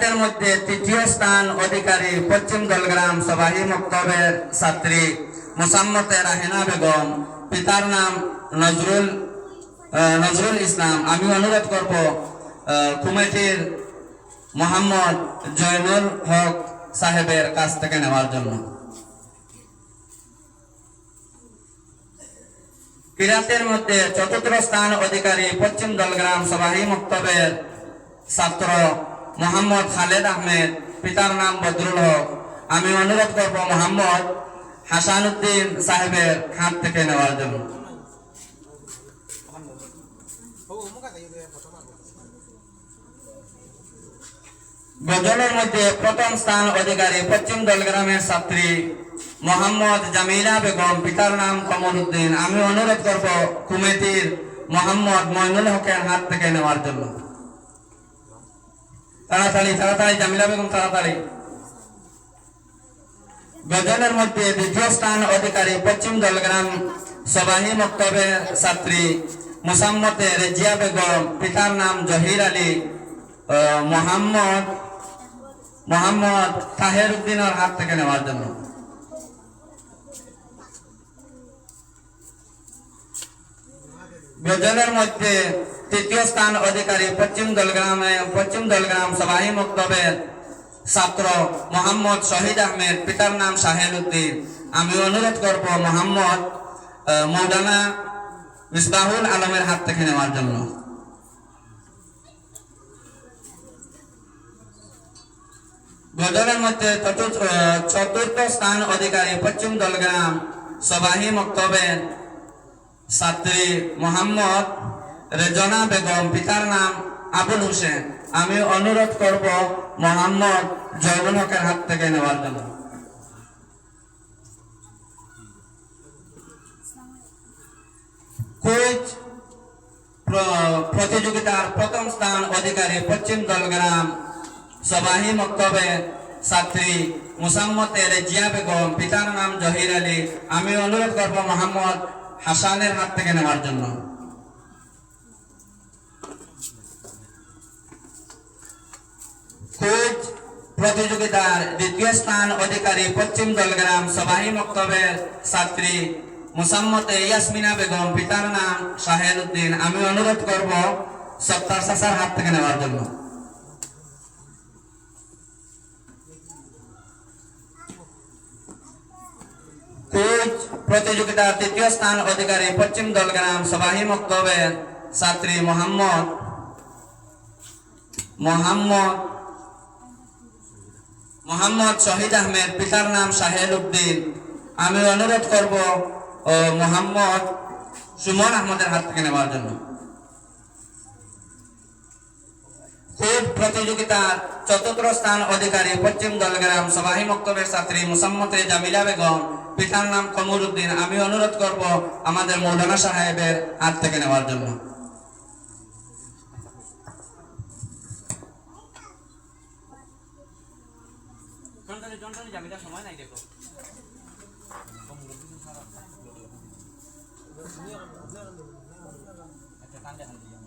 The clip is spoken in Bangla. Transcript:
কিরাতের মধ্যে তৃতীয় স্থান অধিকারী পশ্চিম দলগ্রাম সবাহী মক্তবের ছাত্রী মোসাম্মতে রাহেনা বেগম। পিতার নাম নজরুল নজরুল ইসলাম। আমি অনুরোধ করব কমিটির মোহাম্মদ জয়নুল হক সাহেবের কাছ থেকে নেওয়ার জন্য। কিরাতের মধ্যে চতুর্থ স্থান অধিকারী পশ্চিম দলগ্রাম সবাহী মক্তবের ছাত্র মোহাম্মদ খালেদ আহমেদ, পিতার নাম বদরুল হক। আমি অনুরোধ করব মোহাম্মদ হাসান উদ্দিন সাহেবের হাত থেকে নেওয়ার জন্য। গজলের মধ্যে প্রথম স্থান অধিকারী পশ্চিম দলগ্রামের ছাত্রী মোহাম্মদ জামিলা বেগম, পিতার নাম কমর উদ্দিন আমি অনুরোধ করব কমিটির মোহাম্মদ মইনুল হকের হাত থেকে নেওয়ার জন্য। তাড়াতাড়ি তাড়াতাড়ি, জামিলা বেগম, তাড়াতাড়ি। গজলের মধ্যে দ্বিতীয় স্থান অধিকারী পশ্চিম দলগ্রাম সবাহী মক্তবের ছাত্রী মুসাম্মতে রেজিয়া বেগম, পিতার নাম জহির আলী মোহাম্মদ মোহাম্মদ তাহের উদ্দিনের হাত থেকে নেওয়ার জন্য। গজলের মধ্যে তৃতীয় স্থান অধিকারী পশ্চিম দলগ্রামে পশ্চিম দলগ্রাম সবাহী মক্তবের ছাত্র মোহাম্মদ শহীদ আহমেদ পিতার নাম সাহেল উদ্দিন আমি অনুরোধ করব মোহাম্মদ মৌলানা মিসবাহুল আলমের হাত থেকে নেওয়ার জন্য গজলের মধ্যে চতুর্থ স্থান অধিকারী পশ্চিম দলগ্রাম সবাহী মক্তবের ছাত্রী মোহাম্মদ রেজনা বেগম, পিতার নাম আবুল হোসেন। আমি অনুরোধ করব মোহাম্মদ জয়নুল হকের হাত থেকে নেওয়ার জন্য। কুইজ প্রতিযোগিতার প্রথম স্থান অধিকারী পশ্চিম দলগ্রাম সবাহী মক্তবে ছাত্রী মুসাম্মতে রেজিয়া বেগম, পিতার নাম জহির আলী। আমি অনুরোধ করব মোহাম্মদ হাসানের হাত থেকে নেওয়ার জন্য। প্রতিযোগিতার দ্বিতীয় স্থান অধিকারী পশ্চিম দলগ্রাম সবাহী মক্তবের ছাত্রী মুসাম্মতে ইয়াসমিনা বেগম, পিতার নাম শাহেদ উদ্দিন। আমি অনুরোধ করব সত্তার সাসার হাত থেকে নেওয়ার জন্য। প্রতিযোগিতার তৃতীয় স্থান অধিকারী পশ্চিম দলগ্রাম সবাহী মক্তবের ছাত্রী মোহাম্মদ মোহাম্মদ মোহাম্মদ শহীদ আহমেদ, পিতার নাম সাহেল উদ্দিন। আমি অনুরোধ করব মোহাম্মদ সুমন আহমদের হাত থেকে নেওয়ার জন্য। খুব প্রতিযোগিতার চতুর্থ স্থান অধিকারী পশ্চিম দলগ্রাম সবাহী মক্তবের ছাত্রী মুসাম্মতে জামিলা বেগম। পিতার নাম কমর উদ্দিন আমি অনুরোধ করব আমাদের মৌলানা সাহেবের হাত থেকে নেওয়ার জন্য। আচ্ছা